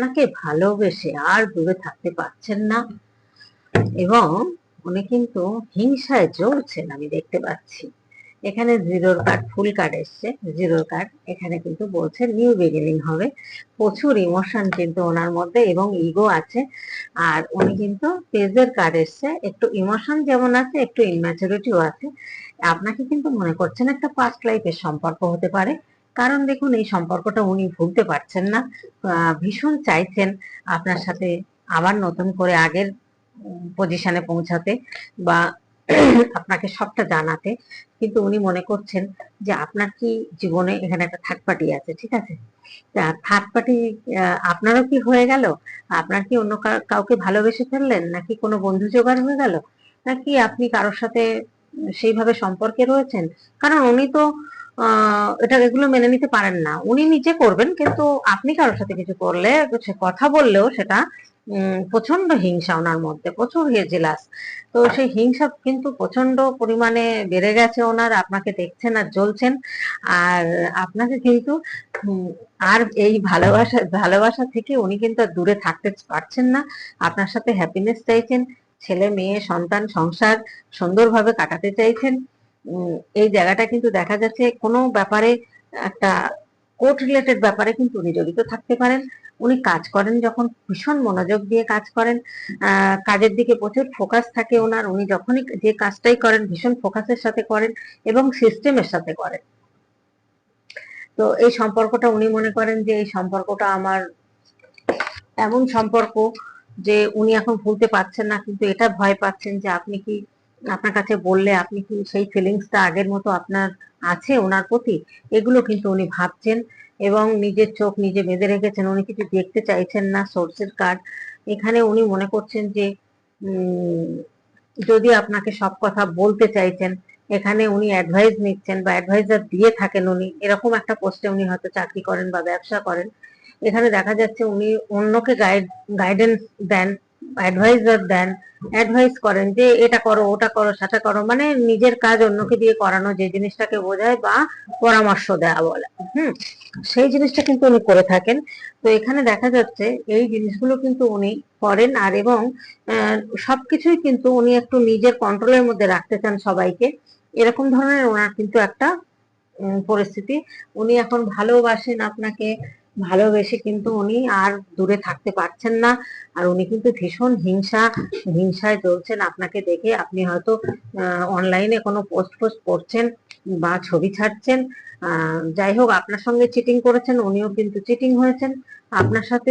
আপনাকে ভালোবেসে আর দূরে থাকতে পারছেন না। এবং উনি কিন্তু হিংসায় জ্বলছেন, আমি দেখতে পাচ্ছি। এখানে জিরোর কার্ড, ফুল কার্ড এসছে। জিরোর কার্ড, এখানে কিন্তু বলছে নিউ বিগিনিং হবে। প্রচুর ইমোশন কিন্তু ওনার মধ্যে এবং ইগো আছে। আর উনি কিন্তু পেজের কার্ড এসছে। একটু ইমোশন যেমন আছে, একটু ইনম্যাচুরিটিও আছে। আপনাকে কিন্তু মনে করছেন একটা পাস্ট লাইফের সম্পর্ক হতে পারে। কারণ দেখুন, এই সম্পর্কটা উনি ভুলতে পারছেন না। ভীষণ চাইছেন আপনার সাথে আবার নতুন করে আগের পজিশনে পৌঁছাতে বা আপনাকে সবটা জানাতে। কিন্তু উনি মনে করছেন যে, আপনার কি জীবনে এখানে একটা থার্ড পার্টি আছে, ঠিক আছে? থার্ড পার্টি আপনারও কি হয়ে গেল? আপনার কি অন্য কাউকে ভালোবেসে ফেললেন? নাকি কোনো বন্ধু জোগাড় হয়ে গেল? নাকি আপনি কারোর সাথে সেইভাবে সম্পর্কে রয়েছেন? কারণ উনি তো এটা এগুলো মেনে নিতে পারেন না। উনি নিজে করবেন, কিন্তু আপনি কারোর সাথে কিছু করলে কথা বললেও সেটা প্রচণ্ড হিংসা ওনার মধ্যে, প্রচুর জেলাস। তো সেই হিংসা কিন্তু প্রচণ্ড পরিমাণে বেড়ে গেছে ওনার, আপনাকে দেখছেন আর জ্বলছেন। আর আপনাকে কিন্তু আর এই ভালোবাসা ভালোবাসা থেকে উনি কিন্তু দূরে থাকতে পারছেন না। আপনার সাথে হ্যাপিনেস চাইছেন, ছেলে, মেয়ে, সন্তান, সংসার সুন্দরভাবে কাটাতে চাইছেন। এই জায়গাটা কিন্তু দেখা যাচ্ছে কোনো ব্যাপারে একটা কোর্ট রিলেটেড ব্যাপারে কিন্তু উনি জড়িত থাকতে পারেন। উনি কাজ করেন যখন, ভীষণ মনোযোগ দিয়ে কাজ করেন। কাজের দিকে প্রচুর ফোকাস থাকে ওনার। উনি যখনই যে কাজটাই করেন, ভীষণ ফোকাসের সাথে করেন এবং সিস্টেমের সাথে করেন। তো এই সম্পর্কটা উনি মনে করেন যে, এই সম্পর্কটা আমার এমন সম্পর্ক যে, উনি এখন ভুলতে পারছেন না, কিন্তু এটা ভয় পাচ্ছেন যে, আপনি কি আপনার কাছে বললে আপনি কি সেই ফিলিংসটা আগের মতো আপনার আছে ওনার প্রতি? এগুলো কিন্তু উনি ভাবছেন এবং নিজের চোখ নিজে বেঁধে রেখেছেন। উনি কিছু দেখতে চাইছেন না সোর্সের কার্ড এখানে উনি মনে করছেন যে যদি আপনাকে সব কথা বলতে চাইছেন, এখানে উনি অ্যাডভাইস নিচ্ছেন বা অ্যাডভাইজার দিয়ে থাকেন উনি, এরকম একটা পোস্টে উনি হয়তো চাকরি করেন বা ব্যবসা করেন। এখানে দেখা যাচ্ছে উনি অন্যকে গাইড গাইডেন্স দেন অ্যাডভাইজার দেন অ্যাডভাইস করেন যে এটা করো, ওটা করো সেটা করো মানে নিজের কাজ অন্যকে দিয়ে করানো, যে জিনিসটাকে বোঝায় বা পরামর্শ দেওয়া বলে, হুম? সেই জিনিসটা কিন্তু উনি করে থাকেন। তো এখানে দেখা যাচ্ছে এই জিনিসগুলো কিন্তু উনি করেন আর এবং সবকিছুই কিন্তু উনি একটু নিজের কন্ট্রোলের মধ্যে রাখতে চান সবাইকে। এরকম ধরনের ওনার কিন্তু একটা পরিস্থিতি। উনি এখন ভালোবাসেন আপনাকে ভালোবেসে কিন্তু উনি আর দূরে থাকতে পারছেন না। আর উনি কিন্তু ভীষণ হিংসা, হিংসায় চলছেন আপনাকে দেখে আপনি হয়তো অনলাইনে কোনো পোস্ট পোস্ট করছেন বা ছবি ছাড়ছেন। যাই হোক, আপনার সঙ্গে চিটিং করেছেন, উনিও কিন্তু চিটিং হয়েছেন। আপনার সাথে